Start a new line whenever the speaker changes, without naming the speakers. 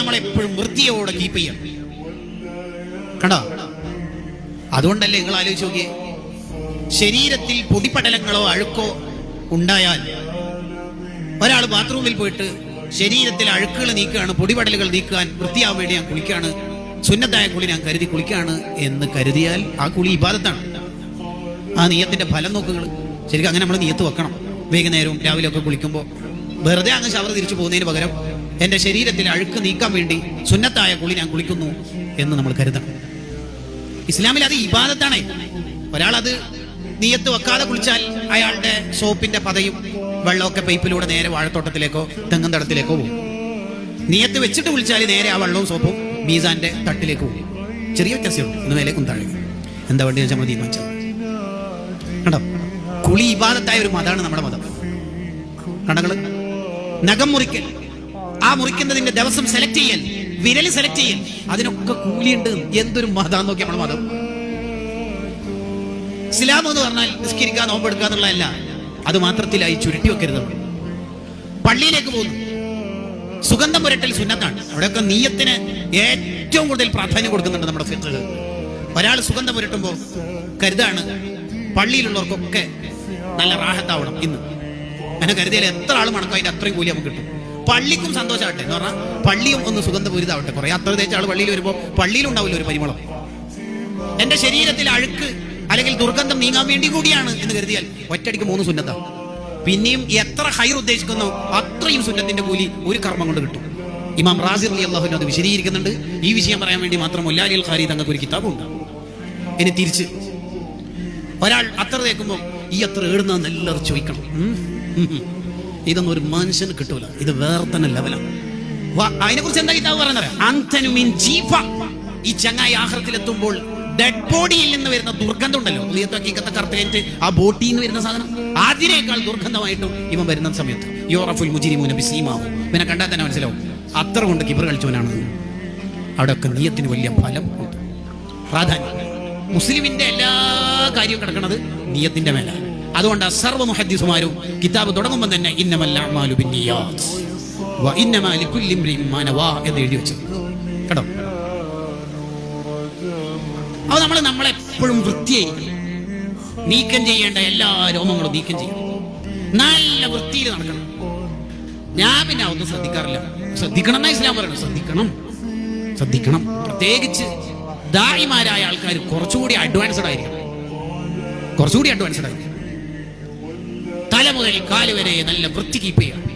നമ്മളെപ്പോഴും വൃത്തിയോടെ കീപ്പ് ചെയ്യണം. കണ്ടോ? അതുകൊണ്ടല്ലേ നിങ്ങൾ ആലോചിച്ച് നോക്കിയേ? ശരീരത്തിൽ പൊടിപടലങ്ങളോ അഴുക്കോ ഉണ്ടായാൽ ഒരാൾ ബാത്റൂമിൽ പോയിട്ട് ശരീരത്തിൽ അഴുക്കുകൾ നീക്കുകയാണ് പൊടിപടലുകൾ നീക്കാൻ വൃത്തിയാവാൻ വേണ്ടി ഞാൻ കുളിക്കുകയാണ് സുന്നത്തായ കുളി ഞാൻ കരുതി കുളിക്കുകയാണ് എന്ന് കരുതിയാൽ ആ കുളി ഇബാദത്താണ്. ആ നീയത്തിന്റെ ഫലം നോക്കുകൾ ശരിക്കും അങ്ങനെ നമ്മൾ നീയത്ത് വെക്കണം. വൈകുന്നേരവും രാവിലെ ഒക്കെ കുളിക്കുമ്പോൾ വെറുതെ അങ്ങ് ശവർ തിരിച്ചു പോകുന്നതിന് പകരം എന്റെ ശരീരത്തിൽ അഴുക്ക് നീക്കാൻ വേണ്ടി സുന്നത്തായ കുളി ഞാൻ കുളിക്കുന്നു എന്ന് നമ്മൾ കരുതണം. ഇസ്ലാമിൽ അത് ഇബാദത്താണ്. അത് നീയത്ത് വെക്കാതെ കുളിച്ചാൽ അയാളുടെ സോപ്പിന്റെ പതയും വെള്ളമൊക്കെ പൈപ്പിലൂടെ നേരെ വാഴത്തോട്ടത്തിലേക്കോ തെങ്ങും തടത്തിലേക്കോ പോകും. നീയത്ത് വെച്ചിട്ട് കുളിച്ചാൽ നേരെ ആ വെള്ളവും സോപ്പും മീസാന്റെ തട്ടിലേക്ക് പോകും. ചെറിയ വ്യത്യാസമുണ്ട്. ഒന്ന് മേലേക്കും താഴെ എന്താ വേണ്ടി നമ്മൾ തീരുമാനിച്ചത്. കണ്ടോ? കുളി ഇബാദത്തായ ഒരു മതമാണ് നമ്മുടെ മതം. കണ്ടങ്ങൾ നഖം മുറിക്കൽ. ആ മുറിക്കുന്നതിന്റെ ദിവസം സെലക്ട് ചെയ്യൽ വിരൽ സെലക്ട് ചെയ്യൽ അതിനൊക്കെ കൂലിയുണ്ട്. എന്തൊരു മതാന്ന് നോക്കി നമ്മൾ മതം. ഇസ്ലാം എന്ന് പറഞ്ഞാൽ നിസ്കരിക്കാൻ നോമ്പെടുക്കുക എന്നുള്ളതല്ല. അത് മാത്രത്തിലായി ചുരുട്ടി വെക്കരുത് പള്ളിയിലേക്ക് പോകുന്നു. സുഗന്ധം പുരട്ടൽ സുന്നത്താണ്. അവിടെയൊക്കെ നീയത്തിന് ഏറ്റവും കൂടുതൽ പ്രാധാന്യം കൊടുക്കുന്നുണ്ട് നമ്മുടെ ഫിഖ് ഒരാൾ സുഗന്ധം പുരട്ടുമ്പോൾ കരുതാണ് പള്ളിയിലുള്ളവർക്കൊക്കെ നല്ല റാഹത്താവണം ഇന്ന്. അങ്ങനെ കരുതിയാൽ എത്ര ആൾ മണക്കോ അതിന്റെ അത്രയും കൂലി നമുക്ക് കിട്ടും. പള്ളിക്കും സന്തോഷമാവട്ടെ എന്ന് പറഞ്ഞാൽ പള്ളിയും ഒന്ന് സുഗന്ധപൂരിതാവട്ടെ കുറെ. അത്ര തേച്ച ആൾ പള്ളിയിൽ വരുമ്പോൾ പള്ളിയിൽ ഉണ്ടാവില്ല ഒരു പരിമളം. എന്റെ ശരീരത്തിൽ അഴുക്ക് അല്ലെങ്കിൽ ദുർഗന്ധം നീങ്ങാൻ വേണ്ടി കൂടിയാണ് എന്ന് കരുതിയാൽ ഒറ്റടിക്ക് മൂന്ന് സുന്നത്ത. പിന്നെയും എത്ര ഹൈർ ഉദ്ദേശിക്കുന്നു അത്രയും സുന്നത്തിന്റെ കൂലി ഒരു കർമ്മം കൊണ്ട് കിട്ടും. ഇമാം റാസിർ അലി അള്ളാഹുവിന് അത് വിശദീകരിക്കുന്നുണ്ട്. ഈ വിഷയം പറയാൻ വേണ്ടി മാത്രം മുല്ലാലി അൽ ഖാരി തങ്ങൾക്ക് ഒരു കിതാബുണ്ട് ഇനി തിരിച്ച് ഒരാൾ അത്ര തേക്കുമ്പോൾ ഈ അത്ര ഏടുന്ന നല്ല ചോദിക്കണം. ഇതൊന്നും ഒരു മനുഷ്യന് കിട്ടൂല. ഇത് വേറെ തന്നെ ലെവലാണ് അതിനെ കുറിച്ച് എന്താ കിതാവ് പറയുന്നത് ഈ ചങ്ങായി ആഹ്റത്തിലെത്തുമ്പോൾ ഡെഡ് ബോഡിയിൽ നിന്ന് വരുന്ന ദുർഗന്ധം ഉണ്ടല്ലോ. ഉദയത്തൊക്കെ കറുത്ത് ആ ബോട്ടിൽ നിന്ന് വരുന്ന സാധനം? അതിനേക്കാൾ ദുർഗന്ധമായിട്ടും ഇവൻ വരുന്ന സമയത്ത് യോറഫുൽ മുജിരിമൂന ബിസീമാവും പിന്നെ കണ്ടാൽ തന്നെ മനസ്സിലാവും അത്ര കൊണ്ട് കിബർ കളിച്ചവനാണ് അവിടെയൊക്കെ നീയത്തിന് വലിയ ഫലം ഉണ്ട്. പ്രാധാന്യം. മുസ്ലിമിന്റെ എല്ലാ കാര്യവും കിടക്കുന്നത് നീയത്തിന്റെ മേല അതുകൊണ്ട് സർവ മുഹദ്ദിസുമാരും കിതാബ് തുടങ്ങുമ്പോൾ തന്നെ ഇന്നമല്ല അഅ്മാലു ബിന്നിയാത്ത്. വ ഇന്നമാ ലികുല്ലി ഇംറിഇൻ മാനവാ എന്ന് എഴുതി വെച്ചു കേട്ടോ? അപ്പൊ നമ്മൾ നമ്മളെപ്പോഴും വൃത്തിയായിരിക്കും നീക്കം ചെയ്യേണ്ട എല്ലാ രോമങ്ങളും നീക്കം ചെയ്യണം. നല്ല വൃത്തിയിൽ നടക്കണം. ഞാൻ പിന്നെ ഒന്നും ശ്രദ്ധിക്കാറില്ല. ശ്രദ്ധിക്കണം എന്നാ ഇസ്ലാം പറയണം ശ്രദ്ധിക്കണം. ശ്രദ്ധിക്കണം. പ്രത്യേകിച്ച് ദായിമാരായ ആൾക്കാർ കുറച്ചുകൂടി അഡ്വാൻസ്ഡ് ആയിരിക്കണം. കുറച്ചുകൂടി അഡ്വാൻസ്ഡ് ആയിരിക്കണം. തല മുതൽ കാൽ വരെ നല്ല വൃത്തി കീപ്പ് ചെയ്യണം